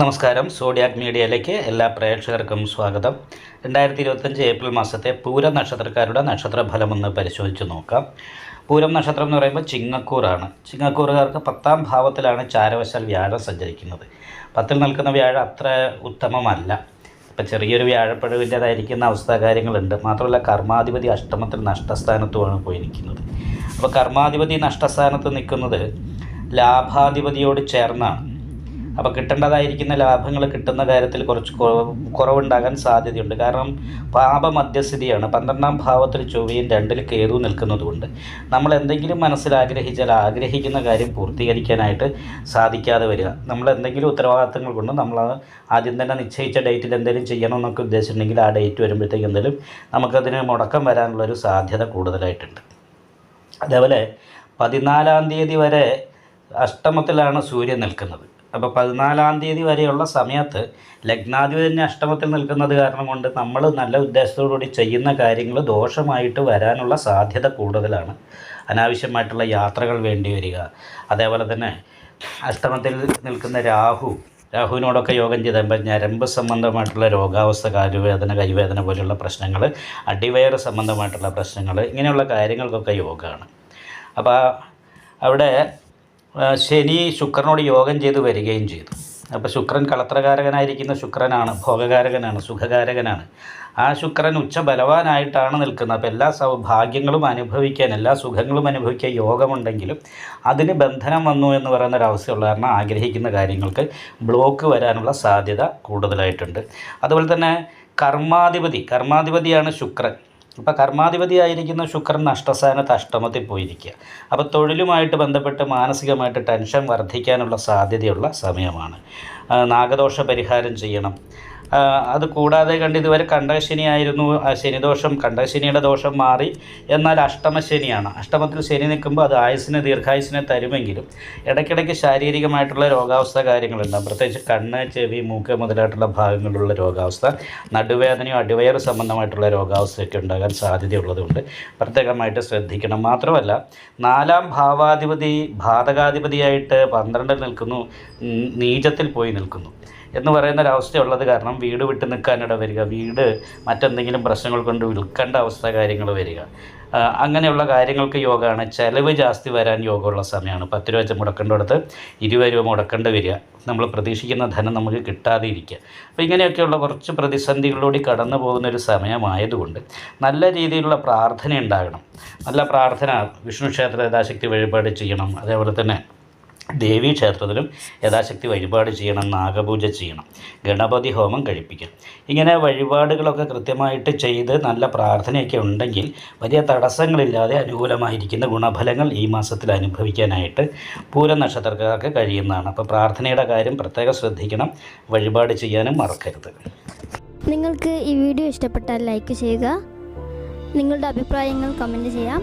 നമസ്കാരം. സോഡിയാക് മീഡിയയിലേക്ക് എല്ലാ പ്രേക്ഷകർക്കും സ്വാഗതം. രണ്ടായിരത്തി ഇരുപത്തഞ്ച് ഏപ്രിൽ മാസത്തെ പൂരം നക്ഷത്രക്കാരുടെ നക്ഷത്രഫലം ഒന്ന് പരിശോധിച്ച് നോക്കാം. പൂരം നക്ഷത്രം എന്ന് പറയുമ്പോൾ ചിങ്ങക്കൂറാണ്. ചിങ്ങക്കൂറുകാർക്ക് പത്താം ഭാവത്തിലാണ് ചാരവശാൽ വ്യാഴം സഞ്ചരിക്കുന്നത്. പത്തിൽ നിൽക്കുന്ന വ്യാഴം അത്ര ഉത്തമമല്ല. ഇപ്പം ചെറിയൊരു വ്യാഴപ്പഴവിന്റേതായിരിക്കുന്ന അവസ്ഥ കാര്യങ്ങളുണ്ട്. മാത്രമല്ല കർമാധിപതി അഷ്ടമത്തിൽ നഷ്ടസ്ഥാനത്തുമാണ് പോയിരിക്കുന്നത് അപ്പോൾ കർമാധിപതി നഷ്ടസ്ഥാനത്ത് നിൽക്കുന്നത് ലാഭാധിപതിയോട് ചേർന്നാണ്. അപ്പോൾ കിട്ടേണ്ടതായിരിക്കുന്ന ലാഭങ്ങൾ കിട്ടുന്ന കാര്യത്തിൽ കുറച്ച് കുറവ് കുറവുണ്ടാകാൻ സാധ്യതയുണ്ട്. കാരണം പാപമധ്യസ്ഥിതിയാണ്. പന്ത്രണ്ടാം ഭാവത്തിൽ ചൊവ്വയും രണ്ടിൽ കേതു നിൽക്കുന്നതുകൊണ്ട് നമ്മൾ എന്തെങ്കിലും മനസ്സിൽ ആഗ്രഹിച്ചാൽ ആഗ്രഹിക്കുന്ന കാര്യം പൂർത്തീകരിക്കാനായിട്ട് സാധിക്കാതെ വരിക. നമ്മൾ എന്തെങ്കിലും ഉത്തരവാദിത്തങ്ങൾ കൊണ്ട് നമ്മൾ ആദ്യം തന്നെ നിശ്ചയിച്ച ഡേറ്റിൽ എന്തെങ്കിലും ചെയ്യണമെന്നൊക്കെ ഉദ്ദേശിച്ചിട്ടുണ്ടെങ്കിൽ ആ ഡേറ്റ് വരുമ്പോഴത്തേക്ക് എന്തെങ്കിലും നമുക്കതിന് മുടക്കം വരാനുള്ളൊരു സാധ്യത കൂടുതലായിട്ടുണ്ട്. അതേപോലെ പതിനാലാം തീയതി വരെ അഷ്ടമത്തിലാണ് സൂര്യൻ നിൽക്കുന്നത്. അപ്പോൾ പതിനാലാം തീയതി വരെയുള്ള സമയത്ത് ലഗ്നാധിപതി അഷ്ടമത്തിൽ നിൽക്കുന്നത് കാരണം കൊണ്ട് നമ്മൾ നല്ല ഉദ്ദേശത്തോടുകൂടി ചെയ്യുന്ന കാര്യങ്ങൾ ദോഷമായിട്ട് വരാനുള്ള സാധ്യത കൂടുതലാണ്. അനാവശ്യമായിട്ടുള്ള യാത്രകൾ വേണ്ടി വരിക. അതേപോലെ തന്നെ അഷ്ടമത്തിൽ നിൽക്കുന്ന രാഹു രാഹുവിനോടൊക്കെ യോഗം ചെയ്തപ്പോൾ ഞരമ്പ് സംബന്ധമായിട്ടുള്ള രോഗാവസ്ഥ കാലുവേദന കൈവേദന പോലെയുള്ള പ്രശ്നങ്ങൾ അടിവയറ് സംബന്ധമായിട്ടുള്ള പ്രശ്നങ്ങൾ ഇങ്ങനെയുള്ള കാര്യങ്ങൾക്കൊക്കെ യോഗമാണ്. അപ്പോൾ അവിടെ ശനി ശുക്രനോട് യോഗം ചെയ്ത് വരികയും ചെയ്തു. അപ്പോൾ ശുക്രൻ കളത്രകാരകനായിരിക്കുന്ന ശുക്രനാണ് ഭോഗകാരകനാണ് സുഖകാരകനാണ്. ആ ശുക്രൻ ഉച്ച ബലവാനായിട്ടാണ് നിൽക്കുന്നത്. അപ്പോൾ എല്ലാ സൗഭാഗ്യങ്ങളും അനുഭവിക്കാൻ എല്ലാ സുഖങ്ങളും അനുഭവിക്കാൻ യോഗമുണ്ടെങ്കിലും അതിന് ബന്ധനം വന്നു എന്ന് പറയുന്ന ഒരവസ്ഥയുള്ള കാരണം ആഗ്രഹിക്കുന്ന കാര്യങ്ങൾക്ക് ബ്ലോക്ക് വരാനുള്ള സാധ്യത കൂടുതലായിട്ടുണ്ട്. അതുപോലെ തന്നെ കർമാധിപതി കർമാധിപതിയാണ് ശുക്രൻ. അപ്പോൾ കർമാധിപതിയായിരിക്കുന്ന ശുക്രൻ നഷ്ടസ്ഥാനത്ത് അഷ്ടമത്തിൽ പോയിരിക്കുക. അപ്പോൾ തൊഴിലുമായിട്ട് ബന്ധപ്പെട്ട് മാനസികമായിട്ട് ടെൻഷൻ വർദ്ധിക്കാനുള്ള സാധ്യതയുള്ള സമയമാണ്. നാഗദോഷ പരിഹാരം ചെയ്യണം. അത് കൂടാതെ കണ്ട് ഇതുവരെ കണ്ടകശനിയായിരുന്നു ശനിദോഷം കണ്ടകശനിയുടെ ദോഷം മാറി. എന്നാൽ അഷ്ടമശനിയാണ്. അഷ്ടമത്തിൽ ശനി നിൽക്കുമ്പോൾ അത് ആയുസിനെ ദീർഘായുസിനെ തരുമെങ്കിലും ഇടയ്ക്കിടയ്ക്ക് ശാരീരികമായിട്ടുള്ള രോഗാവസ്ഥ കാര്യങ്ങളുണ്ടാകും. പ്രത്യേകിച്ച് കണ്ണ് ചെവി മൂക്ക് മുതലായിട്ടുള്ള ഭാഗങ്ങളിലുള്ള രോഗാവസ്ഥ നടുവേദനയോ അടിവയറ് സംബന്ധമായിട്ടുള്ള രോഗാവസ്ഥയൊക്കെ ഉണ്ടാകാൻ സാധ്യതയുള്ളതുകൊണ്ട് പ്രത്യേകമായിട്ട് ശ്രദ്ധിക്കണം. മാത്രമല്ല നാലാം ഭാവാധിപതി ബാധകാധിപതിയായിട്ട് പന്ത്രണ്ടിൽ നിൽക്കുന്നു നീചത്തിൽ പോയി നിൽക്കുന്നു. എന്ന് പറയുന്ന ഒരവസ്ഥയുള്ളത് കാരണം വീട് വിട്ട് നിൽക്കാനിട വരിക വീട് മറ്റെന്തെങ്കിലും പ്രശ്നങ്ങൾ കൊണ്ട് വിൽക്കേണ്ട അവസ്ഥ കാര്യങ്ങൾ വരിക. അങ്ങനെയുള്ള കാര്യങ്ങൾക്ക് യോഗമാണ് ചിലവ് ജാസ്തി വരാൻ യോഗമുള്ള സമയമാണ്. പത്ത് രൂപ വെച്ച് മുടക്കേണ്ടടുത്ത് ഇരുപത് രൂപ മുടക്കേണ്ടി വരിക. നമ്മൾ പ്രതീക്ഷിക്കുന്ന ധനം നമുക്ക് കിട്ടാതെ ഇരിക്കുക അപ്പോൾ ഇങ്ങനെയൊക്കെയുള്ള കുറച്ച് പ്രതിസന്ധികളിലൂടെ കടന്നു പോകുന്ന ഒരു സമയമായതുകൊണ്ട് നല്ല രീതിയിലുള്ള പ്രാർത്ഥന ഉണ്ടാകണം. നല്ല പ്രാർത്ഥന വിഷ്ണു ക്ഷേത്ര യഥാശക്തി വഴിപാട് ചെയ്യണം. അതേപോലെ തന്നെ ദേവീ ക്ഷേത്രത്തിലും യഥാശക്തി വഴിപാട് ചെയ്യണം നാഗപൂജ ചെയ്യണം ഗണപതി ഹോമം കഴിപ്പിക്കണം. ഇങ്ങനെ വഴിപാടുകളൊക്കെ കൃത്യമായിട്ട് ചെയ്ത് നല്ല പ്രാർത്ഥനയൊക്കെ ഉണ്ടെങ്കിൽ വലിയ തടസ്സങ്ങളില്ലാതെ അനുകൂലമായിരിക്കുന്ന ഗുണഫലങ്ങൾ ഈ മാസത്തിൽ അനുഭവിക്കാനായിട്ട് പൂര നക്ഷത്രക്കാർക്ക് കഴിയുന്നതാണ്. അപ്പോൾ പ്രാർത്ഥനയുടെ കാര്യം പ്രത്യേകം ശ്രദ്ധിക്കണം വഴിപാട് ചെയ്യാനും മറക്കരുത്. നിങ്ങൾക്ക് ഈ വീഡിയോ ഇഷ്ടപ്പെട്ടാൽ ലൈക്ക് ചെയ്യുക. നിങ്ങളുടെ അഭിപ്രായങ്ങൾ കമന്റ് ചെയ്യാം.